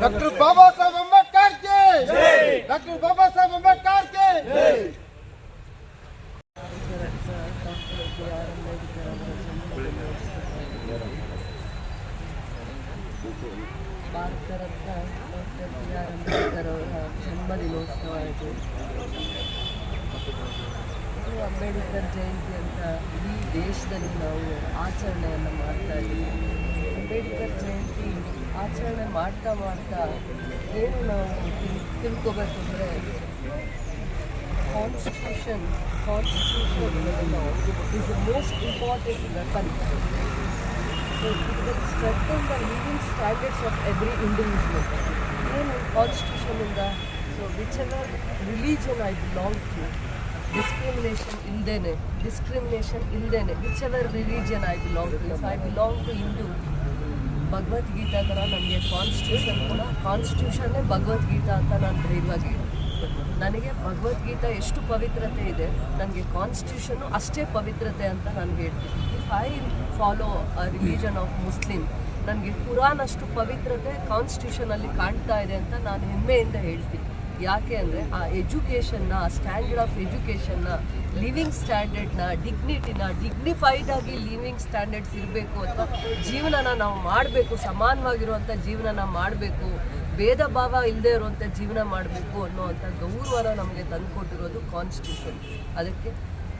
Doctor Baba Saheb Ambedkar के doctor Baba Saheb Ambedkar के Bharat Ratna doctor B R Ambedkar ಅವರ ಜನ್ಮದಿನೋತ್ಸವ ಇದು ಇದು ಅಂಬೇಡ್ಕರ್ ಜಯಂತಿ ಅಂತ ಇಡೀ ದೇಶದಲ್ಲಿ ನಾವು ಆಚರಣೆಯನ್ನು ಮಾಡ್ತಾ ಇದ್ದೀವಿ. ಅಂಬೇಡ್ಕರ್ ಜಯಂತಿ ಆಚರಣೆ ಮಾಡ್ತಾ ಮಾಡ್ತಾ ಏನು ನಾವು ತಿಳ್ಕೊಬೇಕಂದ್ರೆ constitution constitution is the most important weapon strengthen the living standards of every individual. ಏನು ಕಾನ್ಸ್ಟಿಟ್ಯೂಷನ್ ಇಂದ? So whichever religion I belong to discrimination ಇಲ್ಲದೇನೆ ಡಿಸ್ಕ್ರಿಮಿನೇಷನ್ ಇಲ್ಲದೇನೆ whichever religion I belong to I belong to Hindu Bhagavadgita ಥರ ನನಗೆ constitution ಕೂಡ. ಕಾನ್ಸ್ಟಿಟ್ಯೂಷನ್ನೇ ಭಗವದ್ಗೀತಾ ಅಂತ ನಾನು ಧೈರ್ಯವಾಗಿ ನನಗೆ ಭಗವದ್ಗೀತಾ ಎಷ್ಟು ಪವಿತ್ರತೆ ಇದೆ, ನನಗೆ ಕಾನ್ಸ್ಟಿಟ್ಯೂಷನು ಅಷ್ಟೇ ಪವಿತ್ರತೆ ಅಂತ ನಾನು ಹೇಳ್ತೀನಿ. If I follow a religion of Muslim ನನಗೆ ಕುರಾನ್ ಅಷ್ಟು ಪವಿತ್ರತೆ ಕಾನ್ಸ್ಟಿಟ್ಯೂಷನಲ್ಲಿ ಕಾಣ್ತಾ ಇದೆ ಅಂತ ನಾನು ಹೆಮ್ಮೆಯಿಂದ ಹೇಳ್ತೀನಿ. ಯಾಕೆ ಅಂದರೆ ಆ ಎಜುಕೇಷನ್ನ ಆ ಸ್ಟ್ಯಾಂಡರ್ಡ್ ಆಫ್ ಎಜುಕೇಷನ್ನ ಲಿವಿಂಗ್ ಸ್ಟ್ಯಾಂಡರ್ಡ್ನ ಡಿಗ್ನಿಟಿನ ಡಿಗ್ನಿಫೈಡ್ ಆಗಿ ಲಿವಿಂಗ್ ಸ್ಟ್ಯಾಂಡರ್ಡ್ಸ್ ಇರಬೇಕು ಅಂತ ಜೀವನನ ನಾವು ಮಾಡಬೇಕು ಸಮಾನವಾಗಿರುವಂಥ ಜೀವನನ ಮಾಡಬೇಕು, ಭೇದ ಭಾವ ಇಲ್ಲದೆ ಇರುವಂಥ ಜೀವನ ಮಾಡಬೇಕು ಅನ್ನೋವಂಥ ಗೌರವನ ನಮಗೆ ತಂದುಕೊಟ್ಟಿರೋದು ಕಾನ್ಸ್ಟಿಟ್ಯೂಷನ್ ಅದಕ್ಕೆ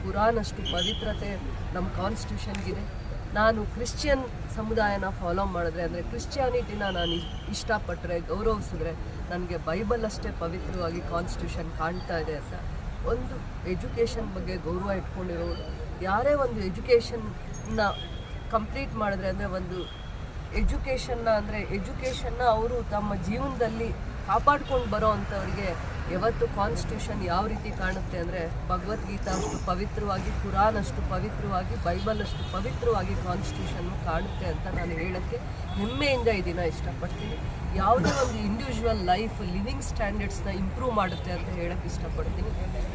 ಪುರಾಣಷ್ಟು ಪವಿತ್ರತೆ ನಮ್ಮ ಕಾನ್ಸ್ಟಿಟ್ಯೂಷನ್ಗಿದೆ ನಾನು ಕ್ರಿಶ್ಚಿಯನ್ ಸಮುದಾಯನ ಫಾಲೋ ಮಾಡಿದ್ರೆ ಅಂದರೆ ಕ್ರಿಶ್ಚಿಯಾನಿಟಿನ ನಾನು ಇಷ್ಟಪಟ್ಟರೆ ಗೌರವಿಸಿದ್ರೆ ನನಗೆ ಬೈಬಲ್ ಅಷ್ಟೇ ಪವಿತ್ರವಾಗಿ ಕಾನ್ಸ್ಟಿಟ್ಯೂಷನ್ ಕಾಣ್ತಾ ಇದೆ ಅಂತ. ಒಂದು ಎಜುಕೇಷನ್ ಬಗ್ಗೆ ಗೌರವ ಇಟ್ಕೊಂಡಿರೋರು, ಯಾರೇ ಒಂದು ಎಜುಕೇಷನ್ನ ಕಂಪ್ಲೀಟ್ ಮಾಡಿದ್ರೆ ಅಂದರೆ ಒಂದು ಎಜುಕೇಷನ್ನ ಅಂದರೆ ಎಜುಕೇಷನ್ನ ಅವರು ತಮ್ಮ ಜೀವನದಲ್ಲಿ ಕಾಪಾಡ್ಕೊಂಡು ಬರೋ ಅಂಥವ್ರಿಗೆ ಯಾವತ್ತು ಕಾನ್ಸ್ಟಿಟ್ಯೂಷನ್ ಯಾವ ರೀತಿ ಕಾಣುತ್ತೆ ಅಂದರೆ ಭಗವದ್ಗೀತಾ ಅಷ್ಟು ಪವಿತ್ರವಾಗಿ ಕುರಾನ್ ಅಷ್ಟು ಪವಿತ್ರವಾಗಿ ಬೈಬಲ್ ಅಷ್ಟು ಪವಿತ್ರವಾಗಿ ಕಾನ್ಸ್ಟಿಟ್ಯೂಷನ್ ಕಾಣುತ್ತೆ ಅಂತ ನಾನು ಹೇಳೋಕ್ಕೆ ಹೆಮ್ಮೆಯಿಂದ ಈ ದಿನ ಇಷ್ಟಪಡ್ತೀನಿ. ಯಾವುದೇ ಒಂದು ಇಂಡಿವಿಜುವಲ್ ಲೈಫ್ ಲಿವಿಂಗ್ ಸ್ಟ್ಯಾಂಡರ್ಡ್ಸ್ನ ಇಂಪ್ರೂವ್ ಮಾಡುತ್ತೆ ಅಂತ ಹೇಳೋಕ್ಕೆ ಇಷ್ಟಪಡ್ತೀನಿ.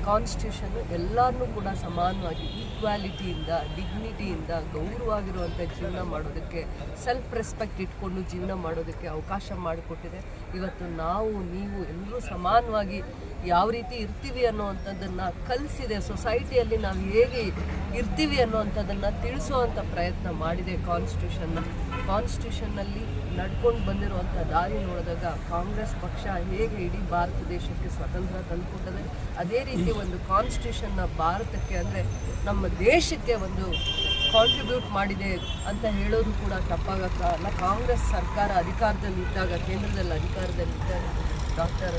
ಕಾನ್ಸ್ಟಿಟ್ಯೂಷನ್ ಎಲ್ಲರನ್ನೂ ಕೂಡ ಸಮಾನವಾಗಿ ಈಕ್ವಾಲಿಟಿಯಿಂದ ಡಿಗ್ನಿಟಿಯಿಂದ ಗೌರವವಾಗಿರುವಂಥ ಜೀವನ ಮಾಡೋದಕ್ಕೆ ಸೆಲ್ಫ್ ರೆಸ್ಪೆಕ್ಟ್ ಇಟ್ಕೊಂಡು ಜೀವನ ಮಾಡೋದಕ್ಕೆ ಅವಕಾಶ ಮಾಡಿಕೊಟ್ಟಿದೆ. ಇವತ್ತು ನಾವು, ನೀವು ಎಲ್ಲರೂ ಸಮಾನವಾಗಿ ಯಾವ ರೀತಿ ಇರ್ತೀವಿ ಅನ್ನೋವಂಥದ್ದನ್ನು ಕಲಿಸಿದೆ. ಸೊಸೈಟಿಯಲ್ಲಿ ನಾವು ಹೇಗೆ ಇರ್ತೀವಿ ಅನ್ನೋವಂಥದ್ದನ್ನು ತಿಳಿಸುವಂಥ ಪ್ರಯತ್ನ ಮಾಡಿದೆ ಕಾನ್ಸ್ಟಿಟ್ಯೂಷನ್ನ. ಕಾನ್ಸ್ಟಿಟ್ಯೂಷನ್ನಲ್ಲಿ ನಡ್ಕೊಂಡು ಬಂದಿರುವಂಥ ದಾರಿ ನೋಡಿದಾಗ ಕಾಂಗ್ರೆಸ್ ಪಕ್ಷ ಹೇಗೆ ಇಡೀ ಭಾರತ ದೇಶಕ್ಕೆ ಸ್ವತಂತ್ರ ತಂದುಕೊಟ್ಟದೆ. ಅದೇ ರೀತಿ ಒಂದು ಕಾನ್ಸ್ಟಿಟ್ಯೂಷನ್ನ ಭಾರತಕ್ಕೆ ಅಂದರೆ ನಮ್ಮ ದೇಶಕ್ಕೆ ಒಂದು ಕಾಂಟ್ರಿಬ್ಯೂಟ್ ಮಾಡಿದೆ ಅಂತ ಹೇಳೋದು ಕೂಡ ತಪ್ಪಾಗಲ್ಲ ಕಾಂಗ್ರೆಸ್ ಸರ್ಕಾರ ಅಧಿಕಾರದಲ್ಲಿ ಇದ್ದಾಗ ಕೇಂದ್ರದಲ್ಲಿ ಅಧಿಕಾರದಲ್ಲಿದ್ದಾಗ doctor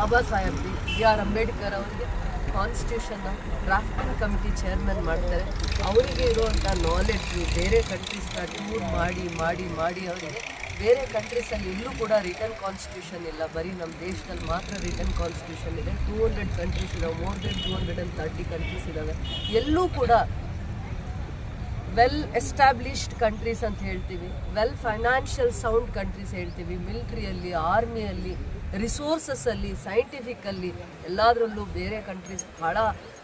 Baba Saheb B R Ambedkar ಅವರಿಗೆ ಕಾನ್ಸ್ಟಿಟ್ಯೂಷನ್ನ ಡ್ರಾಫ್ಟಿಂಗ್ ಕಮಿಟಿ ಚೇರ್ಮನ್ ಮಾಡ್ತಾರೆ. ಅವರಿಗೆ ಇರುವಂಥ ನಾಲೆಡ್ಜು ಬೇರೆ ಕಂಟ್ರೀಸ್ನ ಟೂರ್ ಮಾಡಿ ಮಾಡಿ ಮಾಡಿ ಅವರಿಗೆ ಬೇರೆ ಕಂಟ್ರೀಸಲ್ಲಿ ಎಲ್ಲೂ ಕೂಡ ರಿಟರ್ನ್ ಕಾನ್ಸ್ಟಿಟ್ಯೂಷನ್ ಇಲ್ಲ. ಬರೀ ನಮ್ಮ ದೇಶದಲ್ಲಿ ಮಾತ್ರ ರಿಟರ್ನ್ ಕಾನ್ಸ್ಟಿಟ್ಯೂಷನ್ ಇದೆ. ಟೂ ಹಂಡ್ರೆಡ್ ಕಂಟ್ರೀಸ್ ಇದಾವೆ. More than two hundred and thirty countries ಇದ್ದಾವೆ ಎಲ್ಲೂ ಕೂಡ ವೆಲ್ ಎಸ್ಟಾಬ್ಲಿಷ್ಡ್ ಕಂಟ್ರೀಸ್ ಅಂತ ಹೇಳ್ತೀವಿ. ವೆಲ್ ಫೈನಾನ್ಷಿಯಲ್ ಸೌಂಡ್ ಕಂಟ್ರೀಸ್ ಹೇಳ್ತೀವಿ. ಮಿಲ್ಟ್ರಿಯಲ್ಲಿ ಆರ್ಮಿಯಲ್ಲಿ ರಿಸೋರ್ಸಸ್ಸಲ್ಲಿ ಸೈಂಟಿಫಿಕಲ್ಲಿ ಎಲ್ಲದರಲ್ಲೂ ಬೇರೆ ಕಂಟ್ರೀಸ್ ಬಹಳ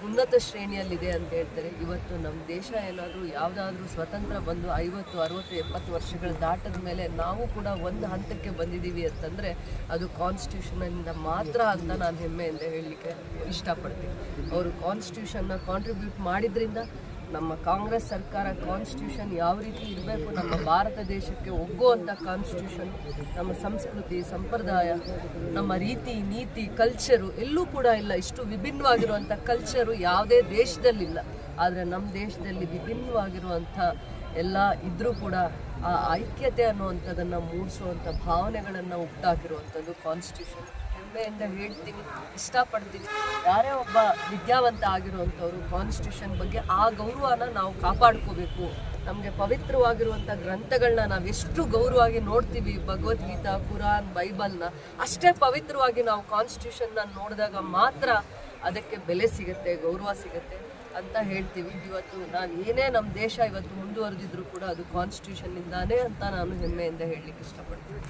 ಉನ್ನತ ಶ್ರೇಣಿಯಲ್ಲಿದೆ ಅಂತ ಹೇಳ್ತಾರೆ. ಇವತ್ತು ನಮ್ಮ ದೇಶ ಏನಾದರೂ ಯಾವುದಾದ್ರೂ ಸ್ವತಂತ್ರ ಬಂದು ಐವತ್ತು, ಅರುವತ್ತು, ಎಪ್ಪತ್ತು ವರ್ಷಗಳು ದಾಟದ ಮೇಲೆ ನಾವು ಕೂಡ ಒಂದು ಹಂತಕ್ಕೆ ಬಂದಿದ್ದೀವಿ ಅಂತಂದರೆ ಅದು ಕಾನ್ಸ್ಟಿಟ್ಯೂಷನಿಂದ ಮಾತ್ರ ಅಂತ ನಾನು ಹೆಮ್ಮೆಯಿಂದ ಹೇಳಲಿಕ್ಕೆ ಇಷ್ಟಪಡ್ತೀನಿ. ಅವರು ಕಾನ್ಸ್ಟಿಟ್ಯೂಷನ್ನ ಕಾಂಟ್ರಿಬ್ಯೂಟ್ ಮಾಡಿದ್ರಿಂದ ನಮ್ಮ ಕಾಂಗ್ರೆಸ್ ಸರ್ಕಾರ ಕಾನ್ಸ್ಟಿಟ್ಯೂಷನ್ ಯಾವ ರೀತಿ ಇರಬೇಕು, ನಮ್ಮ ಭಾರತ ದೇಶಕ್ಕೆ ಒಗ್ಗುವಂಥ ಕಾನ್ಸ್ಟಿಟ್ಯೂಷನ್ ನಮ್ಮ ಸಂಸ್ಕೃತಿ, ಸಂಪ್ರದಾಯ, ನಮ್ಮ ರೀತಿ, ನೀತಿ ಕಲ್ಚರು ಎಲ್ಲೂ ಕೂಡ ಇಲ್ಲ. ಇಷ್ಟು ವಿಭಿನ್ನವಾಗಿರುವಂಥ ಕಲ್ಚರು ಯಾವುದೇ ದೇಶದಲ್ಲಿಲ್ಲ. ಆದರೆ ನಮ್ಮ ದೇಶದಲ್ಲಿ ವಿಭಿನ್ನವಾಗಿರುವಂಥ ಎಲ್ಲ ಇದ್ದರೂ ಕೂಡ ಆ ಐಕ್ಯತೆ ಅನ್ನುವಂಥದ್ದನ್ನು ಮೂಡಿಸುವಂಥ ಭಾವನೆಗಳನ್ನು ಹುಟ್ಟಾಕಿರುವಂಥದ್ದು ಕಾನ್ಸ್ಟಿಟ್ಯೂಷನ್ ಹೆಮ್ಮೆಯಿಂದ ಹೇಳ್ತೀನಿ, ಇಷ್ಟಪಡ್ತೀನಿ. ಯಾರೇ ಒಬ್ಬ ವಿದ್ಯಾವಂತ ಆಗಿರುವಂಥವ್ರು ಕಾನ್ಸ್ಟಿಟ್ಯೂಷನ್ ಬಗ್ಗೆ ಆ ಗೌರವನ ನಾವು ಕಾಪಾಡ್ಕೋಬೇಕು. ನಮಗೆ ಪವಿತ್ರವಾಗಿರುವಂಥ ಗ್ರಂಥಗಳನ್ನ ನಾವು ಎಷ್ಟು ಗೌರವವಾಗಿ ನೋಡ್ತೀವಿ, ಭಗವದ್ಗೀತಾ, ಕುರಾನ್, ಬೈಬಲ್ನ, ಅಷ್ಟೇ ಪವಿತ್ರವಾಗಿ ನಾವು ಕಾನ್ಸ್ಟಿಟ್ಯೂಷನ್ನ ನೋಡಿದಾಗ ಮಾತ್ರ ಅದಕ್ಕೆ ಬೆಲೆ ಸಿಗುತ್ತೆ, ಗೌರವ ಸಿಗುತ್ತೆ ಅಂತ ಹೇಳ್ತೀವಿ. ಇವತ್ತು ನಾನು ಏನೇ ನಮ್ಮ ದೇಶ ಇವತ್ತು ಮುಂದುವರೆದಿದ್ರು ಕೂಡ ಅದು ಕಾನ್ಸ್ಟಿಟ್ಯೂಷನ್ನಿಂದಾನೇ ಅಂತ ನಾನು ಹೆಮ್ಮೆಯಿಂದ ಹೇಳಲಿಕ್ಕೆ ಇಷ್ಟಪಡ್ತೀನಿ.